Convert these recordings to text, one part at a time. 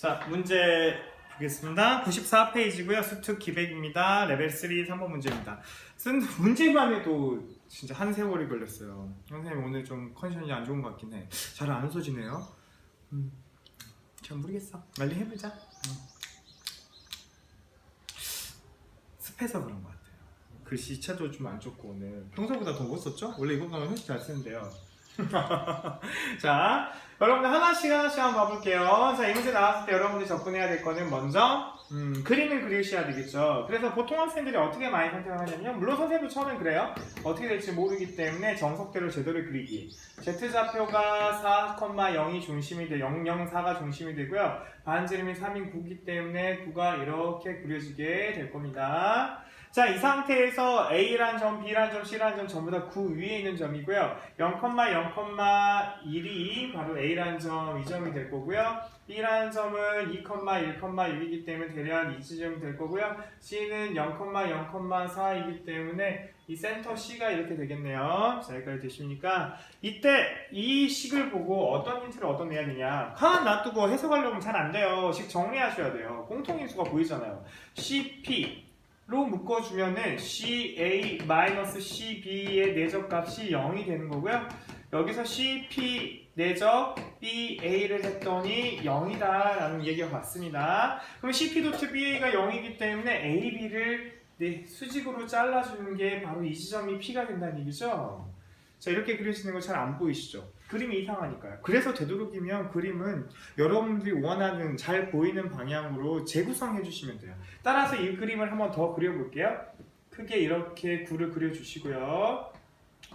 자, 문제 보겠습니다. 94페이지고요. 수특 기백입니다. 레벨 3 3번 문제입니다. 쓴 문제만 해도 진짜 한 세월이 걸렸어요. 선생님 오늘 좀 컨디션이 안 좋은 것 같긴 해. 잘안 웃어지네요. 음, 잘 모르겠어. 빨리 해보자. 음. 습해서 그런 것 같아요. 글씨체도 좀 안 좋고 오늘 평소보다 더 못 썼죠? 원래 이거 가면 훨씬 잘 쓰는데요. 자, 여러분들 하나씩 하나씩 한번 봐볼게요. 자, 이 문제 나왔을 때 여러분들이 접근해야 될 거는 먼저 음, 그림을 그리셔야 되겠죠. 그래서 보통 학생들이 어떻게 많이 선택을 하냐면 물론 선생님도 처음엔 그래요. 어떻게 될지 모르기 때문에 정석대로 제대로 그리기. Z좌표가 4,0이 중심이 돼 004가 중심이 되고요. 반지름이 3인 9기 때문에 9가 이렇게 그려지게 될 겁니다. 자, 이 상태에서 A란 점, B란 점, C란 점 전부 다 9 위에 있는 점이고요. 0,0,1이 바로 A란 점, 이 점이 될 거고요. B라는 점은 2,1,6이기 때문에 대략 이 지점이 될 거고요. C는 0,0,4이기 때문에 이 센터 C가 이렇게 되겠네요. 자, 여기까지 되십니까? 이때 이 식을 보고 어떤 힌트를 얻어내야 되냐. 하나 놔두고 해석하려면 잘 안 돼요. 식 정리하셔야 돼요. 공통인수가 보이잖아요. CP 로 묶어주면은 CA-CB의 내적값이 0이 되는 거고요. 여기서 CP 내적 BA를 했더니 0이다 라는 얘기가 왔습니다. 그럼 CP.BA가 0이기 때문에 AB를 네, 수직으로 잘라주는 게 바로 이 지점이 P가 된다는 얘기죠. 자 이렇게 그리시는 거 잘 안 보이시죠? 그림이 이상하니까요. 그래서 되도록이면 그림은 여러분들이 원하는 잘 보이는 방향으로 재구성해 주시면 돼요. 따라서 이 그림을 한번 더 그려볼게요. 크게 이렇게 구를 그려주시고요.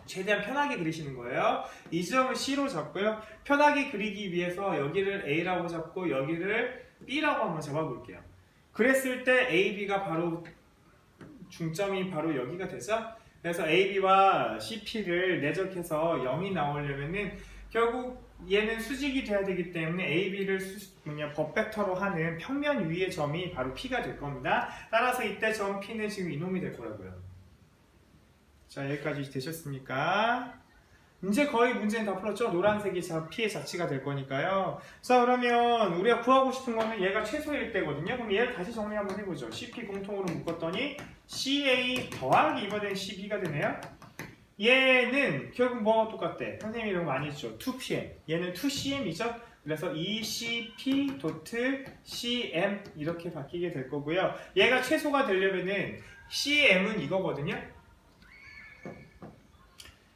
최대한 편하게 그리시는 거예요. 이 점을 C로 잡고요. 편하게 그리기 위해서 여기를 A라고 잡고 여기를 B라고 한번 잡아볼게요. 그랬을 때 AB가 바로 중점이 바로 여기가 되죠. 그래서 AB와 CP를 내적해서 0이 나오려면은 결국 얘는 수직이 돼야 되기 때문에 AB를 수, 뭐냐 법벡터로 하는 평면 위의 점이 바로 P가 될 겁니다. 따라서 이때 점 P는 지금 이놈이 될 거라고요. 자 여기까지 되셨습니까? 이제 거의 문제는 다 풀었죠? 노란색이 자 P의 자치가 될 거니까요. 자 그러면 우리가 구하고 싶은 거는 얘가 최소일 때거든요. 그럼 얘를 다시 정리 한번 해보죠. CP 공통으로 묶었더니 CA 더하기 이번엔 CB가 되네요. 얘는 결국 뭐가 똑같대? 선생님이 거 많이 했죠. 2PM. 얘는 2CM이죠. 그래서 ECP 도트 CM 이렇게 바뀌게 될 거고요. 얘가 최소가 되려면은 CM은 이거거든요.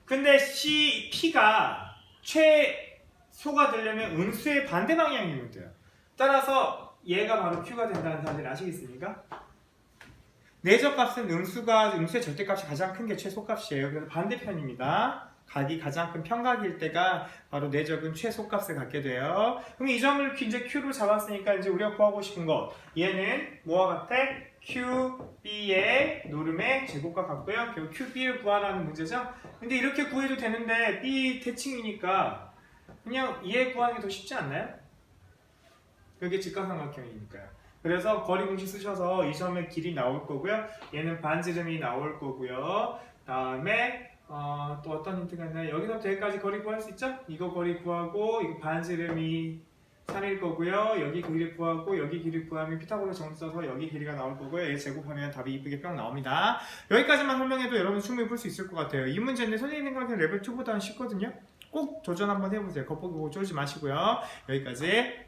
근데 CP가 최소가 되려면 음수의 반대 방향이면 돼요. 따라서 얘가 바로 Q가 된다는 사실 아시겠습니까? 내적 값은 음수가 음수의 절대값이 가장 큰 게 최소값이에요. 그래서 반대편입니다. 각이 가장 큰 평각일 때가 바로 내적은 최소값을 갖게 돼요. 그럼 이 점을 이제 Q로 잡았으니까 이제 우리가 구하고 싶은 것 얘는 뭐와 같아? QB의 노름의 제곱과 같고요. 결국 QB를 구하라는 문제죠. 근데 이렇게 구해도 되는데 B 대칭이니까 그냥 얘 구하는 게 더 쉽지 않나요? 여기 직각삼각형이니까요. 그래서 거리 공식 쓰셔서 이 점의 길이 나올 거고요. 얘는 반지름이 나올 거고요. 다음에 어, 또 어떤 힌트가 있나요? 여기서부터 여기까지 거리 구할 수 있죠? 이거 거리 구하고 이거 반지름이 3일 거고요. 여기 길이 구하고 여기 길이 구하면 피타고라 정수 써서 여기 길이가 나올 거고요. 얘 제곱하면 답이 이쁘게 뿅 나옵니다. 여기까지만 설명해도 여러분 충분히 풀 수 있을 것 같아요. 이 문제는 선생님 생각에 레벨 2보다는 쉽거든요. 꼭 도전 한번 해보세요. 겉보기 보고 쫄지 마시고요. 여기까지